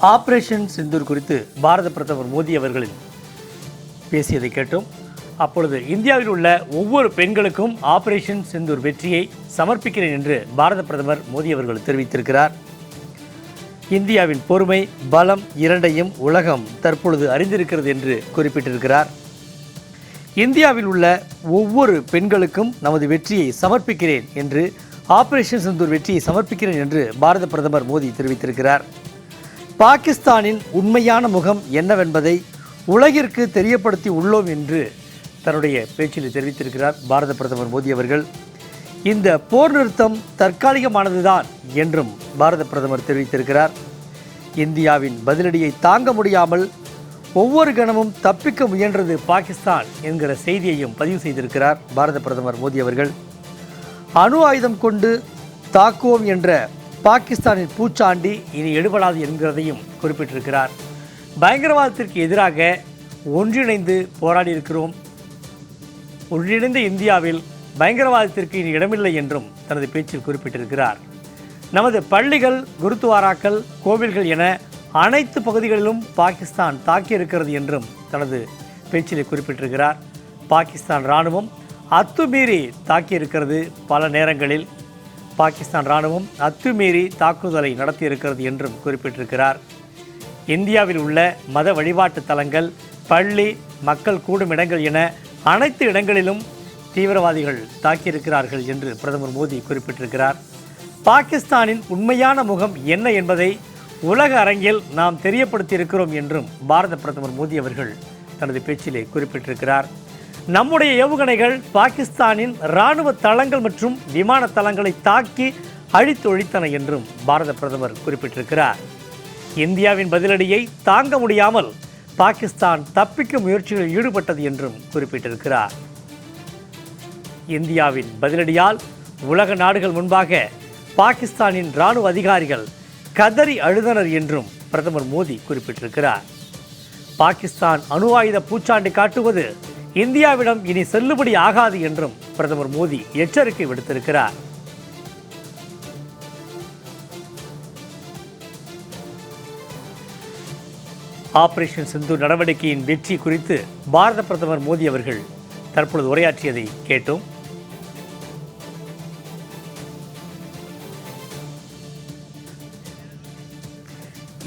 Operation Sindoor குறித்து பாரத பிரதமர் மோடி அவர்களின் பேசியதை கேட்டோம். அப்பொழுது இந்தியாவில் உள்ள ஒவ்வொரு பெண்களுக்கும் ஆபரேஷன் சிந்தூர் வெற்றியை சமர்ப்பிக்கிறேன் என்று பாரத பிரதமர் மோடி அவர்கள் தெரிவித்திருக்கிறார். இந்தியாவின் பொறுமை பலம் இரண்டையும் உலகம் தற்பொழுது அறிந்திருக்கிறது என்று குறிப்பிட்டிருக்கிறார். இந்தியாவில் உள்ள ஒவ்வொரு பெண்களுக்கும் நமது வெற்றியை சமர்ப்பிக்கிறேன் என்று ஆபரேஷன் சிந்தூர் வெற்றியை சமர்ப்பிக்கிறேன் என்று பாரத பிரதமர் மோடி தெரிவித்திருக்கிறார். பாகிஸ்தானின் உண்மையான முகம் என்னவென்பதை உலகிற்கு தெரியப்படுத்தி உள்ளோம் என்று தன்னுடைய பேச்சில் தெரிவித்திருக்கிறார் பாரத பிரதமர் மோடி அவர்கள். இந்த போர் நிறுத்தம் தற்காலிகமானதுதான் என்றும் பாரத பிரதமர் தெரிவித்திருக்கிறார். இந்தியாவின் பதிலடியை தாங்க முடியாமல் ஒவ்வொரு கணமும் தப்பிக்க முயன்றது பாகிஸ்தான் என்கிற செய்தியையும் பதிவு செய்திருக்கிறார் பாரத பிரதமர் மோடி அவர்கள். அணு ஆயுதம் கொண்டு தாக்குவோம் என்ற பாகிஸ்தானின் பூச்சாண்டி இனி எடுபடாது என்கிறதையும் குறிப்பிட்டிருக்கிறார். பயங்கரவாதத்திற்கு எதிராக ஒன்றிணைந்து போராடி இருக்கிறோம். ஒன்றிணைந்த இந்தியாவில் பயங்கரவாதத்திற்கு இனி இடமில்லை என்றும் தனது பேச்சில் குறிப்பிட்டிருக்கிறார். நமது பள்ளிகள் குருத்துவாராக்கள் கோவில்கள் என அனைத்து பகுதிகளிலும் பாகிஸ்தான் தாக்கியிருக்கிறது என்றும் தனது பேச்சில் குறிப்பிட்டிருக்கிறார். பாகிஸ்தான் இராணுவம் அத்துமீறி தாக்கியிருக்கிறது பல நேரங்களில். பாகிஸ்தான் இராணுவம் அத்துமீறி தாக்குதலை நடத்தியிருக்கிறது என்றும் குறிப்பிட்டிருக்கிறார். இந்தியாவில் உள்ள மத வழிபாட்டு தலங்கள் பள்ளி மக்கள் கூடும் இடங்கள் என அனைத்து இடங்களிலும் தீவிரவாதிகள் தாக்கியிருக்கிறார்கள் என்று பிரதமர் மோடி குறிப்பிட்டிருக்கிறார். பாகிஸ்தானின் உண்மையான முகம் என்ன என்பதை உலக அரங்கில் நாம் தெரியப்படுத்தியிருக்கிறோம் என்றும் பாரத பிரதமர் மோடி அவர்கள் தனது பேச்சிலே குறிப்பிட்டிருக்கிறார். நம்முடைய ஏவுகணைகள் பாகிஸ்தானின் இராணுவ தளங்கள் மற்றும் விமான தளங்களை தாக்கி அழித்தொழித்தன என்றும் பாரத பிரதமர் குறிப்பிட்டிருக்கிறார். இந்தியாவின் பதிலடியை தாங்க முடியாமல் பாகிஸ்தான் தப்பிக்கும் முயற்சிகளில் ஈடுபட்டது என்றும் குறிப்பிட்டிருக்கிறார். இந்தியாவின் பதிலடியால் உலக நாடுகள் முன்பாக பாகிஸ்தானின் இராணுவ அதிகாரிகள் கதறி அழுதனர் என்றும் பிரதமர் மோடி குறிப்பிட்டிருக்கிறார். பாகிஸ்தான் அணு ஆயுத பூச்சாண்டி காட்டுவது இந்தியாவிடம் இனி செல்லுபடி ஆகாது என்றும் பிரதமர் மோடி எச்சரிக்கை விடுத்திருக்கிறார். ஆபரேஷன் சிந்து நடவடிக்கையின் வெற்றி குறித்து பாரத பிரதமர் மோடி அவர்கள் தற்பொழுது உரையாற்றியதை கேட்டோம்.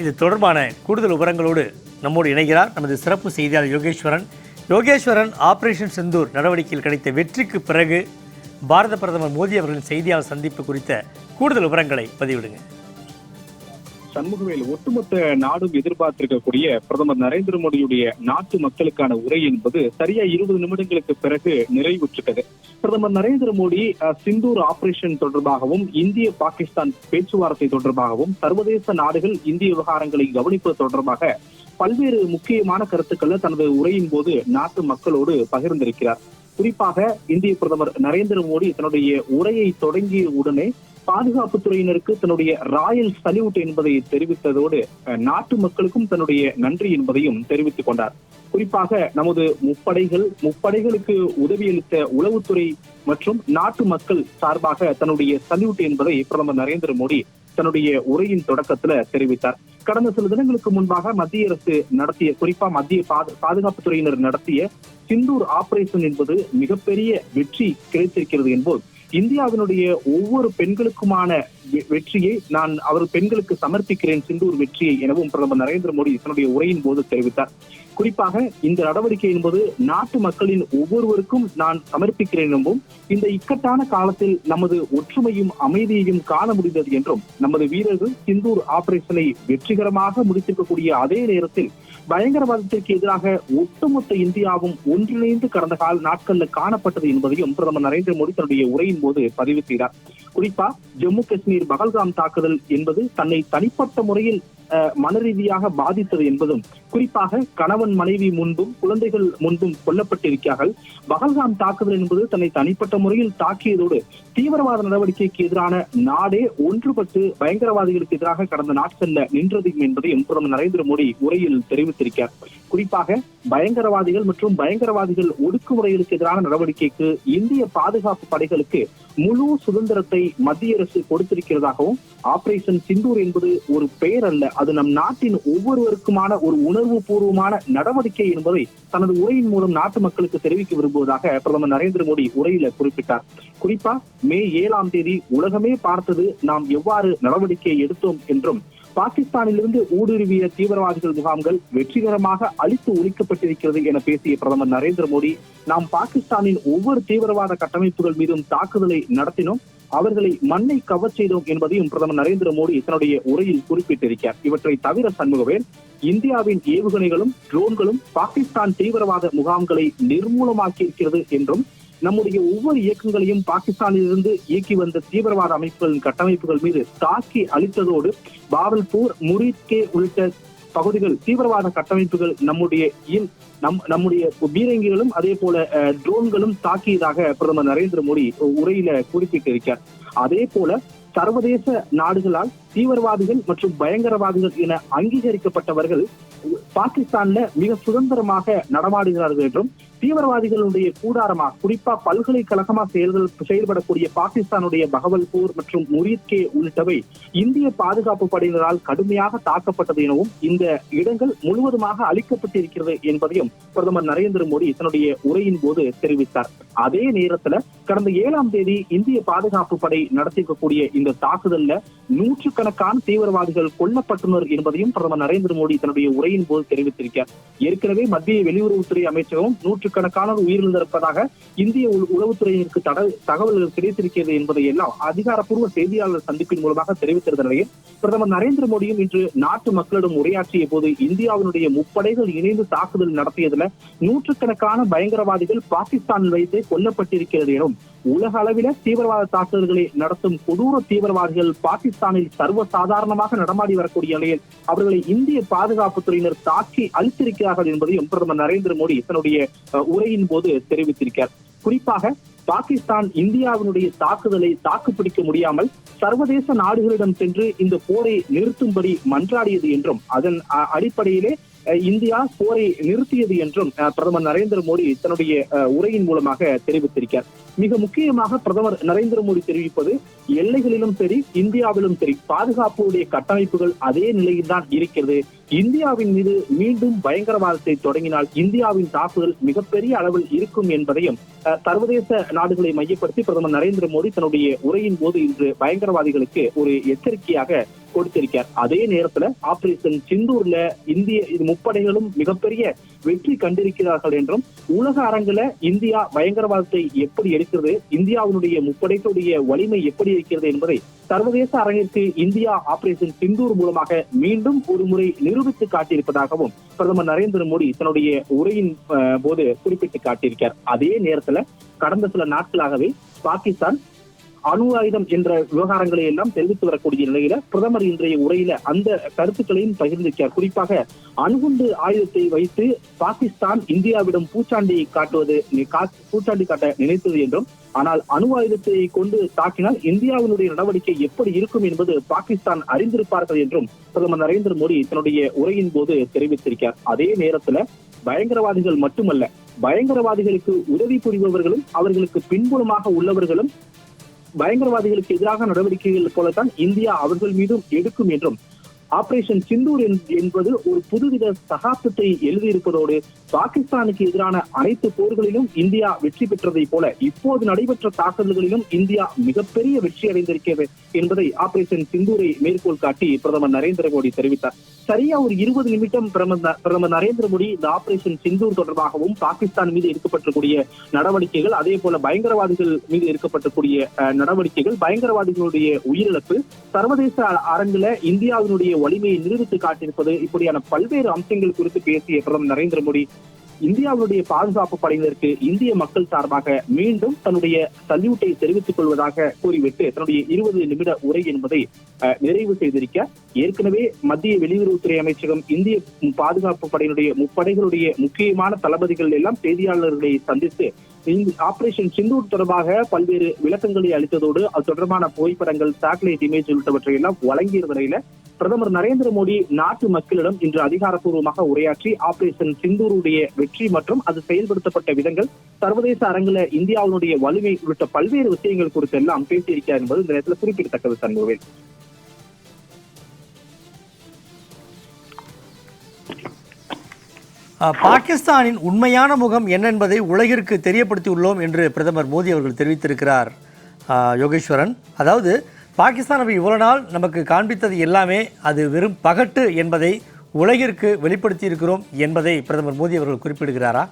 இது தொடர்பான கூடுதல் விவரங்களோடு நம்மோடு இணைகிறார் நமது சிறப்பு செய்தியாளர் யோகேஸ்வரன். யோகேஸ்வரன் ஆபரேஷன் செந்தூர் நடவடிக்கையில் கிடைத்த வெற்றிக்கு பிறகு பாரத பிரதமர் மோடி அவர்களின் செய்தியாளர் சந்திப்பு குறித்த கூடுதல் விவரங்களை பதிவிடுங்க. சண்முகவேல் ஒட்டுமொத்த நாடும் எதிர்பார்த்திருக்கக்கூடிய பிரதமர் நரேந்திர மோடியுடைய நாட்டு மக்களுக்கான உரை என்பது சரியா இருபது நிமிடங்களுக்கு பிறகு நிறைவுற்றுட்டது. பிரதமர் நரேந்திர மோடி சிந்தூர் ஆபரேஷன் தொடர்பாகவும் இந்திய பாகிஸ்தான் பேச்சுவார்த்தை தொடர்பாகவும் சர்வதேச நாடுகள் இந்திய விவகாரங்களை கவனிப்பது தொடர்பாக பல்வேறு முக்கியமான கருத்துக்களை தனது உரையின் போது நாட்டு மக்களோடு பகிர்ந்திருக்கிறார். குறிப்பாக இந்திய பிரதமர் நரேந்திர மோடி தன்னுடைய உரையை தொடங்கிய உடனே பாதுகாப்பு துறையினருக்கு தன்னுடைய ராயல் சல்யூட் என்பதை தெரிவித்ததோடு அஹ், நாட்டு மக்களுக்கும் தன்னுடைய நன்றி என்பதையும் தெரிவித்துக் கொண்டார். குறிப்பாக நமது முப்படைகள் முப்படைகளுக்கு உதவியளித்த உளவுத்துறை மற்றும் நாட்டு மக்கள் சார்பாக தன்னுடைய சல்யூட் என்பதை பிரதமர் நரேந்திர மோடி தன்னுடைய உரையின் தொடக்கத்துல தெரிவித்தார். கடந்த சில தினங்களுக்கு முன்பாக மத்திய அரசு நடத்திய குறிப்பா மத்திய பாதுகாப்பு துறையினர் நடத்திய சிந்தூர் ஆபரேஷன் என்பது மிகப்பெரிய வெற்றி கிடைத்திருக்கிறது என்போல் இந்தியாவினுடைய ஒவ்வொரு பெண்களுக்குமான வெ- வெற்றியை நான் அவர் பெண்களுக்கு சமர்ப்பிக்கிறேன் சிந்தூர் வெற்றியை எனவும் பிரதமர் நரேந்திர மோடி தன்னுடைய உரையின் போது தெரிவித்தார். குறிப்பாக இந்த நடவடிக்கை என்பது நாட்டு மக்களின் ஒவ்வொருவருக்கும் நான் சமர்ப்பிக்கிறேன் எனவும் இந்த இக்கட்டான காலத்தில் நமது ஒற்றுமையும் அமைதியையும் காண முடிந்தது என்றும் நமது வீரர்கள் சிந்தூர் ஆபரேஷனை வெற்றிகரமாக முடித்திருக்கக்கூடிய அதே நேரத்தில் பயங்கரவாதத்திற்கு எதிராக ஒட்டுமொத்த இந்தியாவும் ஒன்றிணைந்து கடந்த கால நாட்கள்ல காணப்பட்டது என்பதையும் பிரதமர் நரேந்திர மோடி தன்னுடைய உரையின் போது பதிவு செய்தார். குறிப்பா ஜம்மு காஷ்மீர் பகல்காம் தாக்குதல் என்பது தன்னை தனிப்பட்ட முறையில் அஹ், மன ரீதியாக பாதித்தது என்பதும் குறிப்பாக கணவன் மனைவி முன்பும் குழந்தைகள் முன்பும் கொல்லப்பட்டிருக்கிறார்கள். பகல்காம் தாக்குதல் என்பது தன்னை தனிப்பட்ட முறையில் தாக்கியதோடு தீவிரவாத நடவடிக்கைக்கு எதிரான நாடே ஒன்றுபட்டு பயங்கரவாதிகளுக்கு எதிராக கடந்த நாட்கள்ல நின்றது என்பதையும் பிரதமர் நரேந்திர மோடி உரையில் தெரிவித்தார். தெரிவித்திருக்கிறார் குறிப்பாக பயங்கரவாதிகள் மற்றும் பயங்கரவாதிகள் ஒடுக்குமுறைகளுக்கு எதிரான நடவடிக்கைக்கு இந்திய பாதுகாப்பு படைகளுக்கு முழு சுதந்திரத்தை மத்திய அரசு கொடுத்திருக்கிறதாகவும் ஆபரேஷன் சிந்தூர் என்பது ஒரு பெயர் அல்ல அது நம் நாட்டின் ஒவ்வொருவருக்குமான ஒரு உணர்வு பூர்வமான நடவடிக்கை என்பதை தனது உரையின் மூலம் நாட்டு மக்களுக்கு தெரிவிக்க விரும்புவதாக பிரதமர் நரேந்திர மோடி உரையில குறிப்பிட்டார். குறிப்பா மே ஏழாம் தேதி உலகமே பார்த்தது நாம் எவ்வாறு நடவடிக்கை எடுத்தோம் என்றும் பாகிஸ்தானிலிருந்து ஊடுருவிய தீவிரவாதிகள் முகாம்கள் வெற்றிகரமாக அழித்து ஒழிக்கப்பட்டிருக்கிறது என பேசிய பிரதமர் நரேந்திர மோடி நாம் பாகிஸ்தானின் ஒவ்வொரு தீவிரவாத கட்டமைப்புகள் மீதும் தாக்குதலை நடத்தினோம் அவர்களை மண்ணை கவர் செய்தோம் என்பதையும் பிரதமர் நரேந்திர மோடி தன்னுடைய உரையில் குறிப்பிட்டிருக்கிறார். இவற்றை தவிர சண்முகவேல் இந்தியாவின் ஏவுகணைகளும் ட்ரோன்களும் பாகிஸ்தான் தீவிரவாத முகாம்களை நிர்மூலமாக்கி இருக்கிறது என்றும் நம்முடைய ஒவ்வொரு இயக்கங்களையும் பாகிஸ்தானிலிருந்து இயக்கி வந்த தீவிரவாத அமைப்புகளின் கட்டமைப்புகள் மீது தாக்கி அளித்ததோடு பாவல்பூர் முரித்கே உள்ளிட்ட பகுதிகள் தீவிரவாத கட்டமைப்புகள் நம்முடைய நம் நம்முடைய பீரங்கிகளும் அதே போல ட்ரோன்களும் தாக்கியதாக பிரதமர் நரேந்திர மோடி உரையில குறிப்பிட்டிருக்கார் அதே போல சர்வதேச நாடுகளால் தீவிரவாதிகள் மற்றும் பயங்கரவாதிகள் என அங்கீகரிக்கப்பட்டவர்கள் பாகிஸ்தான்ல மிக சுதந்திரமாக நடமாடுகிறார்கள் என்றும் தீவிரவாதிகளுடைய கூடாரமா குறிப்பா பல்கலைக்கழகமா செயல்கள் செயல்படக்கூடிய பாகிஸ்தானுடைய பகவல்பூர் மற்றும் முரீத்கே உள்ளிட்டவை இந்திய பாதுகாப்பு படையினரால் கடுமையாக தாக்கப்பட்டது எனவும் இந்த இடங்கள் முழுவதுமாக அளிக்கப்பட்டிருக்கிறது என்பதையும் பிரதமர் நரேந்திர மோடி தன்னுடைய உரையின் போது தெரிவித்தார். அதே நேரத்துல கடந்த ஏழாம் தேதி இந்திய பாதுகாப்பு படை நடத்திருக்கக்கூடிய இந்த தாக்குதல்ல நூற்றுக்கணக்கான தீவிரவாதிகள் கொல்லப்பட்டனர் என்பதையும் பிரதமர் நரேந்திர மோடி தன்னுடைய உரையின் போது தெரிவித்திருக்கிறார். ஏற்கனவே மத்திய வெளியுறவுத்துறை அமைச்சகம் நூற்றுக்கணக்கானோர் உயிரிழந்திருப்பதாக இந்திய உளவுத்துறையினருக்கு தட- தகவல்கள் கிடைத்திருக்கிறது என்பதை எல்லாம் அதிகாரப்பூர்வ செய்தியாளர் சந்திப்பின் மூலமாக தெரிவித்திருந்த நிலையில் பிரதமர் நரேந்திர மோடியும் இன்று நாட்டு மக்களிடம் உரையாற்றிய போது இந்தியாவினுடைய முப்படைகள் இணைந்து தாக்குதல் நடத்தியதுல நூற்றுக்கணக்கான பயங்கரவாதிகள் பாகிஸ்தானில் வைத்து கொல்லப்பட்டிருக்கிறது எனும் உலக அளவில தீவிரவாத தாக்குதல்களை நடத்தும் கொடூர தீவிரவாதிகள் பாகிஸ்தானில் சர்வசாதாரணமாக நடமாடி வரக்கூடிய நிலையில் அவர்களை இந்திய பாதுகாப்புத்துறையினர் தாக்கி அழித்திருக்கிறார்கள் என்பதையும் பிரதமர் நரேந்திர மோடி தன்னுடைய உரையின் போது தெரிவித்திருக்கிறார். குறிப்பாக பாகிஸ்தான் இந்தியாவினுடைய தாக்குதலை தாக்குப்பிடிக்க முடியாமல் சர்வதேச நாடுகளிடம் சென்று இந்த போரை நிறுத்தும்படி மன்றாடியது என்றும் அதன் அடிப்படையிலே இந்தியா போரை நிறுத்தியது என்றும் பிரதமர் நரேந்திர மோடி தன்னுடைய உரையின் மூலமாக தெரிவித்திருக்கிறார். மிக முக்கியமாக பிரதமர் நரேந்திர மோடி தெரிவிப்பது எல்லைகளிலும் சரி இந்தியாவிலும் சரி பாதுகாப்புடைய கட்டமைப்புகள் அதே நிலையில்தான் இருக்கிறது. இந்தியாவின் மீது மீண்டும் பயங்கரவாதத்தை தொடங்கினால் இந்தியாவின் தாக்குதல் மிகப்பெரிய அளவில் இருக்கும் என்பதையும் அஹ், சர்வதேச நாடுகளை மையப்படுத்தி பிரதமர் நரேந்திர மோடி தன்னுடைய உரையின் போது இன்று பயங்கரவாதிகளுக்கு ஒரு எச்சரிக்கையாக கொடுத்திருக்கார். அதே நேரத்துல ஆபரேஷன் சிந்தூர்ல இந்திய முப்படைகளும் மிகப்பெரிய வெற்றி கண்டிருக்கிறார்கள் என்றும் உலக அரங்குல இந்தியா பயங்கரவாதத்தை எப்படி எடுக்கிறது இந்தியாவினுடைய முப்படைகளுடைய வலிமை எப்படி இருக்கிறது என்பதை சர்வதேச அரங்கிற்கு இந்தியா ஆபரேஷன் சிந்தூர் மூலமாக மீண்டும் ஒரு முறை நிரூபித்து காட்டியிருப்பதாகவும் பிரதமர் நரேந்திர மோடி தன்னுடைய உரையின் போது குறிப்பிட்டு காட்டியிருக்கார். அதே நேரத்துல கடந்த சில நாட்களாகவே பாகிஸ்தான் அணு ஆயுதம் என்ற விவகாரங்களை எல்லாம் தெரிவித்து வரக்கூடிய நிலையில பிரதமர் இன்றைய உரையில அந்த கருத்துக்களையும் பகிர்ந்திருக்கிறார் குறிப்பாக அணுகுண்டு ஆயுதத்தை வைத்து பாகிஸ்தான் இந்தியாவிடம் பூச்சாண்டி காட்டுவது பூச்சாண்டி காட்ட நினைத்தது என்றும் ஆனால் அணு ஆயுதத்தை கொண்டு தாக்கினால் இந்தியாவினுடைய நடவடிக்கை எப்படி இருக்கும் என்பது பாகிஸ்தான் அறிந்திருப்பார்கள் என்றும் பிரதமர் நரேந்திர மோடி தன்னுடைய உரையின் போது தெரிவித்திருக்கிறார். அதே நேரத்துல பயங்கரவாதிகள் மட்டுமல்ல பயங்கரவாதிகளுக்கு உதவி புரிபவர்களும் அவர்களுக்கு பின்புலமாக உள்ளவர்களும் பயங்கரவாதிகளுக்கு எதிராக நடவடிக்கைகள் போலத்தான் இந்தியா அவர்கள் மீதும் எடுக்கும் என்றும் ஆபரேஷன் சிந்தூர் என்பது ஒரு புதுவித சகாப்தத்தை எழுதியிருப்பதோடு பாகிஸ்தானுக்கு எதிரான அனைத்து போர்களிலும் இந்தியா வெற்றி பெற்றதைப் போல இப்போது நடைபெற்ற தாக்குதல்களிலும் இந்தியா மிகப்பெரிய வெற்றி அடைந்திருக்கிறது என்பதை ஆபரேஷன் சிந்தூரை மேற்கோள் காட்டி பிரதமர் நரேந்திர மோடி தெரிவித்தார். சரியா ஒரு இருபது நிமிடம் பிரதமர் பிரதமர் நரேந்திர மோடி இந்த ஆபரேஷன் சிந்தூர் தொடர்பாகவும் பாகிஸ்தான் மீது எடுக்கப்பட்டக்கூடிய நடவடிக்கைகள் அதே போல பயங்கரவாதிகள் மீது எடுக்கப்பட்டக்கூடிய நடவடிக்கைகள் பயங்கரவாதிகளுடைய உயிரிழப்பு சர்வதேச அரங்குல இந்தியாவினுடைய வலிமையை நிரூபித்து காட்டியிருப்பது இப்படியான பல்வேறு அம்சங்கள் குறித்து பேசிய பிரதமர் நரேந்திர மோடி இந்தியாவுடைய பாதுகாப்பு படையினருக்கு இந்திய மக்கள் சார்பாக மீண்டும் தன்னுடைய சல்யூட்டை தெரிவித்துக் கொள்வதாக கூறிவிட்டு தன்னுடைய இருபது நிமிட உரை என்பதை நிறைவு செய்திருக்க ஏற்கனவே மத்திய வெளியுறவுத்துறை அமைச்சகம் இந்திய பாதுகாப்பு படையினுடைய முப்படைகளுடைய முக்கியமான தளபதிகள் எல்லாம் செய்தியாளர்களை சந்தித்து ஆபரேஷன் சிந்தூர் தொடர்பாக பல்வேறு விளக்கங்களை அளித்ததோடு அது தொடர்பான புகைப்படங்கள் சாட்டலைட் இமேஜ் உள்ளிட்டவற்றை எல்லாம் வழங்கிய வரையில பிரதமர் நரேந்திர மோடி நாட்டு மக்களிடம் இன்று அதிகாரப்பூர்வமாக உரையாற்றி ஆபரேஷன் சிந்தூருடைய வெற்றி மற்றும் அது செயல்படுத்தப்பட்ட விதங்கள் சர்வதேச அரங்கில இந்தியாவினுடைய வலிமை உள்ளிட்ட பல்வேறு விஷயங்கள் குறித்து எல்லாம் பேசியிருக்கிறார் என்பது இந்த நேரத்தில் குறிப்பிடத்தக்கது சண்முகவேல் பாகிஸ்தானின் உண்மையான முகம் என்ன என்பதை உலகிற்கு தெரியப்படுத்தியுள்ளோம் என்று பிரதமர் மோடி அவர்கள் தெரிவித்திருக்கிறார். யோகேஸ்வரன். அதாவது பாகிஸ்தான் நம்ம நாள் நமக்கு காண்பித்தது எல்லாமே அது வெறும் பகட்டு என்பதை உலகிற்கு வெளிப்படுத்தியிருக்கிறோம் என்பதை பிரதமர் மோடி அவர்கள் குறிப்பிடுகிறாரா?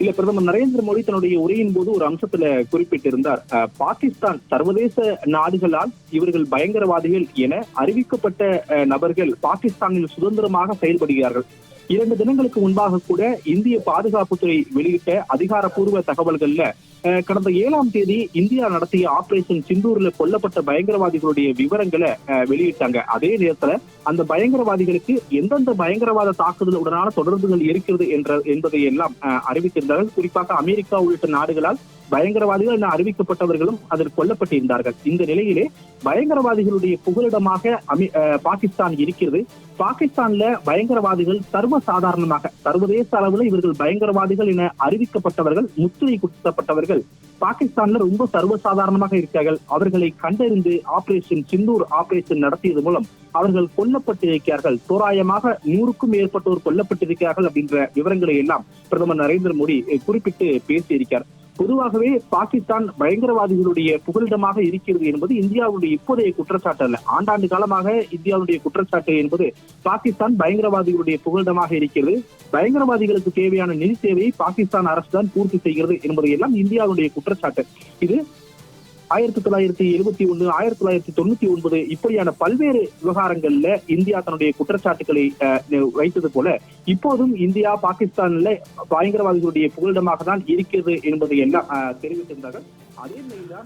இல்ல பிரதமர் நரேந்திர மோடி தன்னுடைய உரையின் போது ஒரு அம்சத்துல குறிப்பிட்டிருந்தார். அஹ், பாகிஸ்தான் சர்வதேச நாடுகளால் இவர்கள் பயங்கரவாதிகள் என அறிவிக்கப்பட்ட அஹ், நபர்கள் பாகிஸ்தானில் சுதந்திரமாக செயல்படுகிறார்கள். இரண்டு தினங்களுக்கு முன்பாக கூட இந்திய பாதுகாப்புத்துறை வெளியிட்ட அதிகாரப்பூர்வ தகவல்கள்ல கடந்த ஏழாம் தேதி இந்தியா நடத்திய ஆபரேஷன் சிந்தூர்ல கொல்லப்பட்ட பயங்கரவாதிகளுடைய விவரங்களை வெளியிட்டாங்க. அதே நேரத்துல அந்த பயங்கரவாதிகளுக்கு எந்தெந்த பயங்கரவாத தாக்குதலுடனான தொடர்புகள் இருக்கிறது என்ற என்பதை எல்லாம் அறிவித்திருந்தார்கள். குறிப்பாக அமெரிக்கா உள்ளிட்ட நாடுகளால் பயங்கரவாதிகள் என அறிவிக்கப்பட்டவர்களும் அதில் கொல்லப்பட்டிருந்தார்கள். இந்த நிலையிலே பயங்கரவாதிகளுடைய புகலிடமாக அமி- அஹ், பாகிஸ்தான் இருக்கிறது. பாகிஸ்தான்ல பயங்கரவாதிகள் சர்வ சாதாரணமாக சர்வதேச அளவில் இவர்கள் பயங்கரவாதிகள் என அறிவிக்கப்பட்டவர்கள் முத்திரை குத்தப்பட்டவர்கள் பாகிஸ்தான்ல ரொம்ப சர்வசாதாரணமாக இருக்கிறார்கள். அவர்களை கண்டறிந்து ஆபரேஷன் சிந்தூர் ஆபரேஷன் நடத்தியது மூலம் அவர்கள் கொல்லப்பட்டிருக்கிறார்கள். தோராயமாக நூறுக்கும் மேற்பட்டோர் கொல்லப்பட்டிருக்கிறார்கள் அப்படின்ற விவரங்களை எல்லாம் பிரதமர் நரேந்திர மோடி குறிப்பிட்டு பேசியிருக்கிறார். பொதுவாகவே பாகிஸ்தான் பயங்கரவாதிகளுடைய புகலிடமாக இருக்கிறது என்பது இந்தியாவுடைய இப்போதைய குற்றச்சாட்டு அல்ல. ஆண்டாண்டு காலமாக இந்தியாவுடைய குற்றச்சாட்டு என்பது பாகிஸ்தான் பயங்கரவாதிகளுடைய புகலிடமாக இருக்கிறது. பயங்கரவாதிகளுக்கு தேவையான நிதி தேவையை பாகிஸ்தான் அரசு தான் பூர்த்தி செய்கிறது என்பதை எல்லாம் இந்தியாவுடைய குற்றச்சாட்டு. இது ஆயிரத்தி தொள்ளாயிரத்தி எழுபத்தி ஒண்ணு ஆயிரத்தி தொள்ளாயிரத்தி தொண்ணூத்தி ஒன்பது இப்படியான பல்வேறு விவகாரங்கள்ல இந்தியா தன்னுடைய குற்றச்சாட்டுகளை அஹ், வைத்தது போல இப்போதும் இந்தியா பாகிஸ்தான்ல பயங்கரவாதிகளுடைய புகலிடமாக தான் இருக்கிறது என்பதை எல்லாம் அஹ், தெரிவித்திருந்தார்கள். அதே மாதிரிதான்